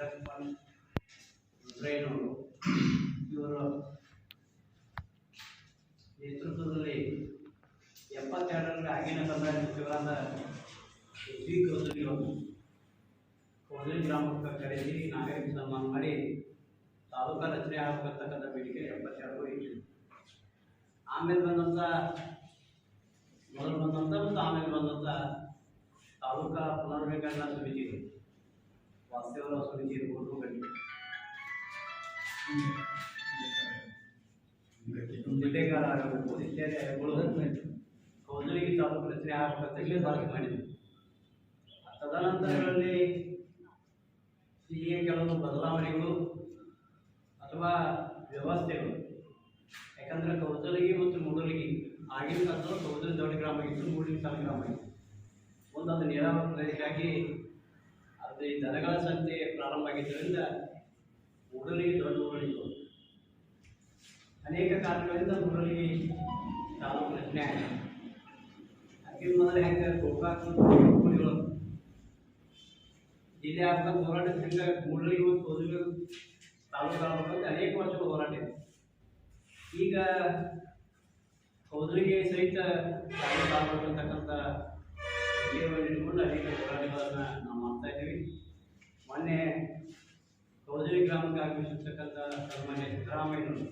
ಲಕ್ಷ್ಮಣ್ ರುದ್ರಯ್ಯನವರು ಇವರ ನೇತೃತ್ವದಲ್ಲಿ ಎಪ್ಪತ್ತೆರಡರಲ್ಲಿ ಆಗಿನ ಕನ್ನಡ ಸಚಿವರಾದ ಎಚ್ ವಿ ಕೌಸಲಿಯವರು ಕೋದಲಿ ಗ್ರಾಮಕ್ಕೆ ಕರೆಸಿ ನಾಗರಿಕ ಸನ್ಮಾನ ಮಾಡಿ ತಾಲೂಕಾ ರಚನೆ ಆಗಬೇಕಂತಕ್ಕಂಥ ಬೇಡಿಕೆ ಎಪ್ಪತ್ತೆರಡು ಇತ್ತು ಆಮೇಲೆ ಬಂದಂಥ ಮೊದಲು ಬಂದಂಥ ಮತ್ತು ಆಮೇಲೆ ಬಂದಂಥ ತಾಲೂಕಾ ಪುನರ್ವಿಕಸನ ಸಮಿತಿಗಳು. ವಾಸ್ತವರ ಸಮಿತಿ ಇರ್ಬೋದು ಜಿಲ್ಲೆಗಾರ ಆಗಬೇಕು ಇತ್ಯಾದಿ ಆಯೋಗಗಳು ಕೌದಲಿಗೆ ತಾಲೂಕು ರಚನೆ ಆಗಬೇಕಂತ ಶಿಫಾರಸು ಮಾಡಿದ್ವಿ ತದನಂತರಗಳಲ್ಲಿ ಹೀಗೆ ಕೆಲವು ಬದಲಾವಣೆಗಳು ಅಥವಾ ವ್ಯವಸ್ಥೆಗಳು ಯಾಕಂದ್ರೆ ಕೌದಳಿಗೆ ಮತ್ತು ಮೊದಲಿಗೆ ಆಗಿನ ಕಾಲದಲ್ಲಿ ಕೌದಲಿ ದೊಡ್ಡ ಗ್ರಾಮ ಇತ್ತು ಮೂಡಿನ ಸಣ್ಣ ಗ್ರಾಮ ಇತ್ತು ಒಂದೊಂದು ನೀರಾವರಿ ಪ್ರದೇಶಕ್ಕಾಗಿ ಅದು ಈ ದನಗಳ ಸಂತೆ ಪ್ರಾರಂಭ ಆಗಿದ್ದರಿಂದ ಉಡಲಿಗೆ ದೊಡ್ಡ ಊರಳಿತು ಅನೇಕ ಕಾರಣಗಳಿಂದ ಮೂಡಲಿಗೆ ತಾಲೂಕು ರಚನೆ ಆಗಿದೆ ಅದಕ್ಕೆ ಮೊದಲು ಹೆಂಗೆ ಗೋಕಾಕ್ ಜಿಲ್ಲೆ ಆಗ್ತಾ ಹೋರಾಟ ಹೆಂಗೆ ಮತ್ತು ಕೌದಲಿಗೆ ತಾಲೂಕು ಅನೇಕ ವರ್ಷಗಳು ಹೋರಾಟ ಇದೆ. ಈಗ ಕೌದಲಿಗೆ ಸಹಿತ ತಾಲೂಕು ಆಗ್ಬೇಕಂತಕ್ಕಂಥ ಅನೇಕ ಹೋರಾಟಗಳನ್ನು ಮಾಡ್ತಾ ಇದ್ದೀವಿ. ಮೊನ್ನೆ ಕೌದಲಿ ಗ್ರಾಮಕ್ಕೆ ಆಗಮಿಸಿರ್ತಕ್ಕಂಥ ಸನ್ಮಾನ್ಯ ಸಿದ್ದರಾಮಯ್ಯನವರು,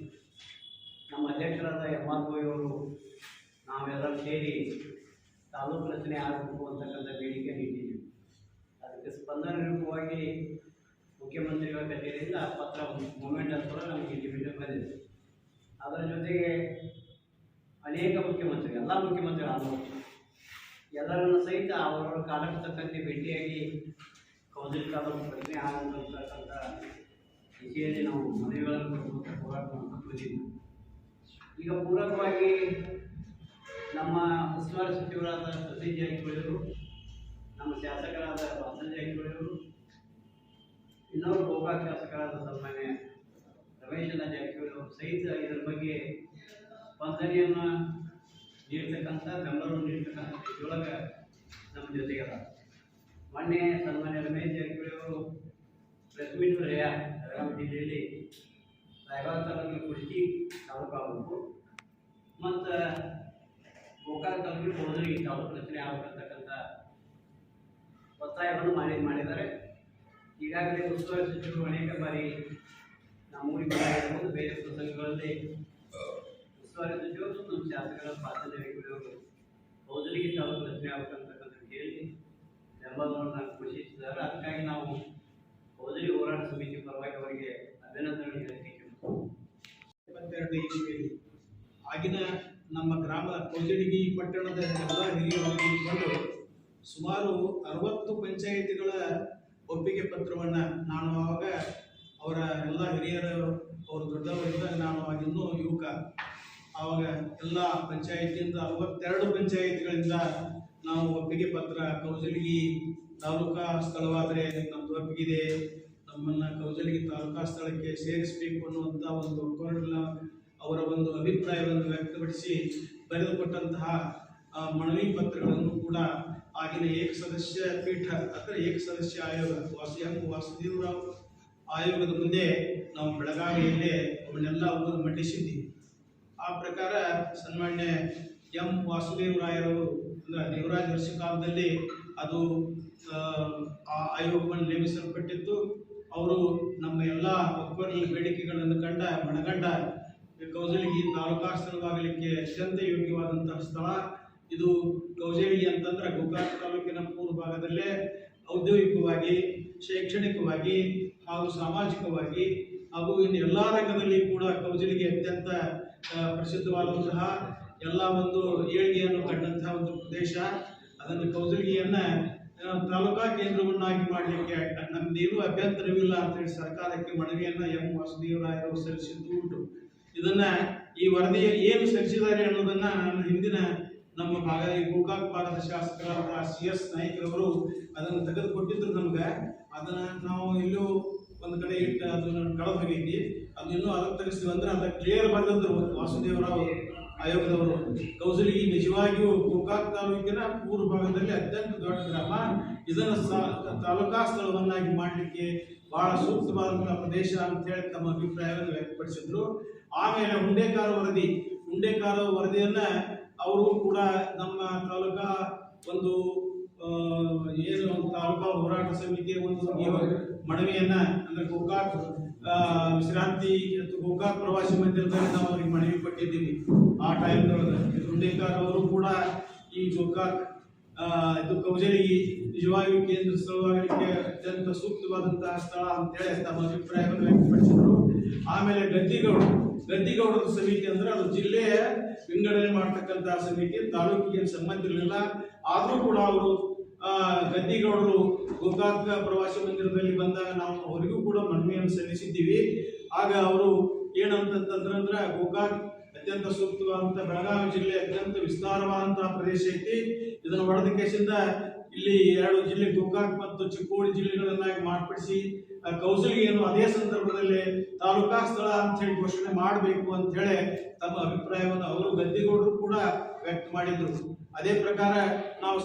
ನಮ್ಮ ಅಧ್ಯಕ್ಷರಾದ ಎಂ ಆರ್ ಅವರು ನಾವೆಲ್ಲರೂ ಸೇರಿ ತಾಲೂಕು ರಚನೆ ಆಗಬೇಕು ಅಂತಕ್ಕಂಥ ಬೇಡಿಕೆ ನೀಡಿದ್ದೀವಿ ಅದಕ್ಕೆ ಸ್ಪಂದನ ರೂಪವಾಗಿ ಮುಖ್ಯಮಂತ್ರಿಗಳ ಕಚೇರಿಯಿಂದ ಪತ್ರ ಮೂಮೆಂಟ್ ಅಂತ ಕೂಡ ನಮಗೆ ಇಂಡಿವಿಜುವಲ್ ಬಂದಿದೆ. ಅದರ ಜೊತೆಗೆ ಅನೇಕ ಮುಖ್ಯಮಂತ್ರಿ ಎಲ್ಲ ಮುಖ್ಯಮಂತ್ರಿಗಳು ಆಲ್ಮೋಸ್ಟ್ ಎಲ್ಲರನ್ನು ಸಹಿತ ಅವರವರ ಕಾಲಕ್ಕೆ ತಕ್ಕಂತೆ ಭೇಟಿಯಾಗಿ ಕೌಸಲ್ ಕಾಲಕ್ಕೆ ಆಗ್ತಕ್ಕಂಥ ಆಗುವಂತಕ್ಕಂಥ ದಿಶೆಯಲ್ಲಿ ನಾವು ಮನವಿಗಳನ್ನು ಕೊಡುವಂಥ ಹೋರಾಟ ಮಾಡ್ಕೊಂಡು ಈಗ ಪೂರಕವಾಗಿ ನಮ್ಮ ಉಸ್ತುವಾರಿ ಸಚಿವರಾದ ಸತೀಶ್ ಜಾರಕಿಹೊಳಿಯವರು, ನಮ್ಮ ಶಾಸಕರಾದ ವಾಸನ್ ಜಾರಕಿಹೊಳಿಯವರು ಇನ್ನೊಬ್ಬರು ಗೋಕಾಕ್ ಶಾಸಕರಾದ ಸನ್ಮಾನ್ಯ ರಮೇಶನ ಜಾರಕಿಹೊಳಿ ಸಹಿತ ಇದರ ಬಗ್ಗೆ ಸ್ಪಂದನೆಯನ್ನು ನೀಡ್ತಕ್ಕಂಥ ಬೆಂಬಲವನ್ನು ನೀಡ್ತಕ್ಕಂಥ ಸ್ಥಿತಿಯೊಳಗೆ ನಮ್ಮ ಜೊತೆಗೆ ಅದ ಮೊನ್ನೆ ಸನ್ಮಾನ್ಯ ರಮೇಶ್ ಜಾರಕಿಹೊಳಿ ಅವರು ಪ್ರೆಸ್ ಮೀಟ್ ರಯ ಬೆಳಗಾವಿ ಜಿಲ್ಲೆಯಲ್ಲಿ ರಾಯಬಾಗ ತಾಲೂಕಿನ ಕುರ್ಚಿ ತಾಲೂಕು ಆಗಬೇಕು. ಮತ್ತು ಗೋಕಾಕ ತಾಲೂಕಿನ ಹೋದ್ರಿ ತಾಲೂಕು ರಚನೆ ಆಗಬೇಕಂತಕ್ಕಂಥ ಒತ್ತಾಯವನ್ನು ಮಾಡಿ ಮಾಡಿದ್ದಾರೆ. ಈಗಾಗಲೇ ಉಸ್ತುವಾರಿ ಸಚಿವರು ಅನೇಕ ಬಾರಿ ನಮ್ಮ ಊರಿಗೆ ಆಗಿರ್ಬೋದು ಬೇರೆ ಪ್ರಸಂಗಗಳಲ್ಲಿ ಉಸ್ತುವಾರಿ ಸಚಿವರು ನಮ್ಮ ಶಾಸಕರ ಪಾತ್ರದವರು ಹೌದರಿಗೆ ತಾಲೂಕು ರಚನೆ ಆಗಬೇಕಂತಕ್ಕಂಥ ಹೇಳಿ ಬೆಂಬಲವನ್ನು ಘೋಷಿಸಿದ್ದಾರೆ ಅದಕ್ಕಾಗಿ ನಾವು ಹೌದರಿ ಹೋರಾಟ ಸಮಿತಿ ಪರವಾಗಿ ಅವರಿಗೆ ಅಭಿನಂದನೆ ಹೇಳಲಿಕ್ಕೆ ಇಪ್ಪತ್ತೆರಡು ಇಸ್ವಿಯಲ್ಲಿ ಆಗಿನ ನಮ್ಮ ಗ್ರಾಮ ಕೌಜಡಿಗಿ ಪಟ್ಟಣದ ಎಲ್ಲ ಹಿರಿಯರು ಸುಮಾರು ಅರವತ್ತು ಪಂಚಾಯಿತಿಗಳ ಒಪ್ಪಿಗೆ ಪತ್ರವನ್ನು ನಾನು ಆವಾಗ ಅವರ ಎಲ್ಲ ಹಿರಿಯರು, ಅವರು ದೊಡ್ಡವರಿದ್ದಾಗ ನಾನು ಇನ್ನೂ ಯುವಕ. ಆವಾಗ ಎಲ್ಲ ಪಂಚಾಯತಿಯಿಂದ ಅರವತ್ತೆರಡು ಪಂಚಾಯಿತಿಗಳಿಂದ ನಾವು ಒಪ್ಪಿಗೆ ಪತ್ರ, ಕೌಜಲಗಿ ತಾಲೂಕಾ ಸ್ಥಳವಾದರೆ ನಮ್ಮದು ಒಪ್ಪಿಗಿದೆ ನಮ್ಮನ್ನು ಕೌಜಲಗಿ ತಾಲೂಕಾ ಸ್ಥಳಕ್ಕೆ ಸೇರಿಸಬೇಕು ಅನ್ನುವಂಥ ಒಂದು ಒಕ್ಕೂಟದ ಅವರ ಒಂದು ಅಭಿಪ್ರಾಯವನ್ನು ವ್ಯಕ್ತಪಡಿಸಿ ಬರೆದುಕೊಟ್ಟಂತಹ ಮನವಿ ಪತ್ರಗಳನ್ನು ಕೂಡ ಆಗಿನ ಏಕಸದಸ್ಯ ಪೀಠ ಅಥವಾ ಏಕಸದಸ್ಯ ಆಯೋಗ, ವಾಸಿ ಎಂ ವಾಸುದೇವರಾವ್ ಆಯೋಗದ ಮುಂದೆ ನಾವು ಬೆಳಗಾವಿಯಲ್ಲೇ ಅವನ್ನೆಲ್ಲ ಅವರು ಮಂಡಿಸಿದ್ದೀವಿ ಆ ಪ್ರಕಾರ ಸನ್ಮಾನ್ಯ ಎಂ ವಾಸುದೇವರಾಯರವರು ಅಂದ್ರೆ ದೇವರಾಜ ವರ್ಷ ಕಾಲದಲ್ಲಿ ಅದು ಆ, ಆಯೋಗವನ್ನು ನೇಮಿಸಲ್ಪಟ್ಟಿತ್ತು. ಅವರು ನಮ್ಮ ಎಲ್ಲ ಒಕ್ಕೂಟల ಬೇಡಿಕೆಗಳನ್ನು ಕಂಡ ಮನಗಂಡ ಕೌಜಲಿಗಿ ತಾಲೂಕಾ ಸ್ಥಳವಾಗಲಿಕ್ಕೆ ಅತ್ಯಂತ ಯೋಗ್ಯವಾದಂತಹ ಸ್ಥಳ. ಇದು ಕೌಜಲಿಗಿ ಅಂತಂದ್ರೆ ಗೋಕಾಕ್ ತಾಲೂಕಿನ ಪೂರ್ವ ಭಾಗದಲ್ಲೇ ಔದ್ಯೋಗಿಕವಾಗಿ ಶೈಕ್ಷಣಿಕವಾಗಿ ಹಾಗೂ ಸಾಮಾಜಿಕವಾಗಿ ಹಾಗೂ ಇನ್ನು ಎಲ್ಲ ರಂಗದಲ್ಲಿ ಕೂಡ ಕೌಜಲಿಗೆ ಅತ್ಯಂತ ಪ್ರಸಿದ್ಧವಾದಂತಹ ಎಲ್ಲ ಒಂದು ಏಳಿಗೆಯನ್ನು ಕಂಡಂತಹ ಒಂದು ಪ್ರದೇಶ. ಅದನ್ನು ಕೌಜಲಿಗೆಯನ್ನ ಆ, ತಾಲೂಕಾ ಕೇಂದ್ರವನ್ನಾಗಿ ಮಾಡಲಿಕ್ಕೆ ನಮ್ದೇನು ಅಭ್ಯಂತರವಿಲ್ಲ ಅಂತೇಳಿ ಸರ್ಕಾರಕ್ಕೆ ಮನವಿಯನ್ನ ಎಂ ವಾಸುದೇವರಾಯರು ಸಲ್ಲಿಸಿದ್ದು ಉಂಟು. ಇದನ್ನ ಈ ವರದಿಯಲ್ಲಿ ಏನು ಸಲ್ಲಿಸಿದ್ದಾರೆ ಅನ್ನೋದನ್ನ ನನ್ನ ಹಿಂದಿನ ನಮ್ಮ ಭಾಗ ಈ ಗೋಕಾಕ್ ಭಾಗದ ಶಾಸಕರಾದ ಸಿ ಎಸ್ ನಾಯ್ಕರವರು ಅದನ್ನು ತೆಗೆದುಕೊಟ್ಟಿದ್ರು ನಮ್ಗೆ. ಅದನ್ನ ನಾವು ಎಲ್ಲೋ ಒಂದು ಕಡೆ ಇಟ್ಟು ಅದನ್ನು ಕಳೆದು ಹೋಗೈತಿ ಅದು ಇನ್ನೂ ಅದಕ್ಕೆ ತೆಗೆಸ್ತೀವಿ ಅಂದ್ರೆ ಅದಕ್ಕೆ ಕ್ಲಿಯರ್ ಬಂದಂದ್ರು ವಾಸುದೇವರಾವ್ ಆಯೋಗದವರು. ಕೌಸಲಿಗಿ ನಿಜವಾಗಿಯೂ ಗೋಕಾಕ್ ತಾಲೂಕಿನ ಪೂರ್ವ ಭಾಗದಲ್ಲಿ ಅತ್ಯಂತ ದೊಡ್ಡ ಗ್ರಾಮ. ಇದನ್ನು ತಾಲೂಕಾ ಸ್ಥಳವನ್ನಾಗಿ ಮಾಡಲಿಕ್ಕೆ ಬಹಳ ಸೂಕ್ತವಾದಂತಹ ಪ್ರದೇಶ ಅಂತ ಹೇಳಿ ತಮ್ಮ ಅಭಿಪ್ರಾಯವನ್ನು ವ್ಯಕ್ತಪಡಿಸಿದ್ರು. ಆಮೇಲೆ ಹುಂಡೇಕಾರ ವರದಿ. ಹುಂಡೇಕಾರ ವರದಿಯನ್ನ ಅವರು ಕೂಡ ನಮ್ಮ ತಾಲೂಕಾ ಒಂದು ಏನು ತಾಲೂಕಾ ಹೋರಾಟ ಸಮಿತಿಯ ಒಂದು ಮನವಿಯನ್ನ ಅಂದ್ರೆ ಗೋಕಾಕ್ ವಿಶ್ರಾಂತಿ ಗೋಕಾಕ್ ಪ್ರವಾಸಿ ಮಂದಿರದಲ್ಲಿ ನಾವು ಅವ್ರಿಗೆ ಮನವಿ ಕೊಟ್ಟಿದ್ದೀವಿ. ಆ ಟೈಮ್ನೊಳಗೆ ಹುಂಡೇಕರ್ ಅವರು ಕೂಡ ಈ ಗೋಕಾಕ್ ಇದು ಕೌಜಲಿಗಿ ನಿಜವಾಗಿಯೂ ಕೇಂದ್ರ ಸ್ಥಳವಾಗಲಿಕ್ಕೆ ಅತ್ಯಂತ ಸೂಕ್ತವಾದಂತಹ ಸ್ಥಳ ಅಂತೇಳಿ ತಮ್ಮ ಅಭಿಪ್ರಾಯವನ್ನು ವ್ಯಕ್ತಪಡಿಸಿದರು. ಆಮೇಲೆ ಗದ್ದಿಗೌಡರು ಗದ್ದಿಗೌಡರ ಸಮಿತಿ ಅಂದ್ರೆ ಅದು ಜಿಲ್ಲೆಯ ವಿಂಗಡಣೆ ಮಾಡ್ತಕ್ಕಂತಹ ಸಮಿತಿ, ತಾಲೂಕಿಗೆ ಸಂಬಂಧಿರಲಿಲ್ಲ ಆದರೂ ಕೂಡ ಅವರು ಗದ್ದಿಗೌಡರು ಗೋಕಾಕ್ ಪ್ರವಾಸಿ ಮಂದಿರದಲ್ಲಿ ಬಂದಾಗ ನಾವು ಅವರಿಗೂ ಕೂಡ ಮನವಿಯನ್ನು ಸಲ್ಲಿಸಿದ್ದೀವಿ. ಆಗ ಅವರು ಏನಂತಂತಂದ್ರೆ ಗೋಕಾಕ್ ಅತ್ಯಂತ ಸೂಕ್ತವಾದಂತ ಬೆಳಗಾವಿ ಜಿಲ್ಲೆ ಅತ್ಯಂತ ವಿಸ್ತಾರವಾದಂತಹ ಪ್ರದೇಶ ಐತಿ. ಇದನ್ನು ಒಡೆದ ಕೇಸಿಂದ ಇಲ್ಲಿ ಎರಡು ಜಿಲ್ಲೆ ಗೋಕಾಕ್ ಮತ್ತು ಚಿಕ್ಕೋಡಿ ಜಿಲ್ಲೆಗಳನ್ನಾಗಿ ಮಾರ್ಪಡಿಸಿ ಕೌಸಲಿಗೆಯನ್ನು ಅದೇ ಸಂದರ್ಭದಲ್ಲಿ ತಾಲೂಕಾ ಸ್ಥಳ ಅಂತ ಹೇಳಿ ಘೋಷಣೆ ಮಾಡಬೇಕು ಅಂತ ಹೇಳಿ ತಮ್ಮ ಅಭಿಪ್ರಾಯವನ್ನು ಅವರು ಗದ್ದಿಗೌಡರು ಕೂಡ ವ್ಯಕ್ತ ಮಾಡಿದ್ರು. ಅದೇ ಪ್ರಕಾರ ನಾವು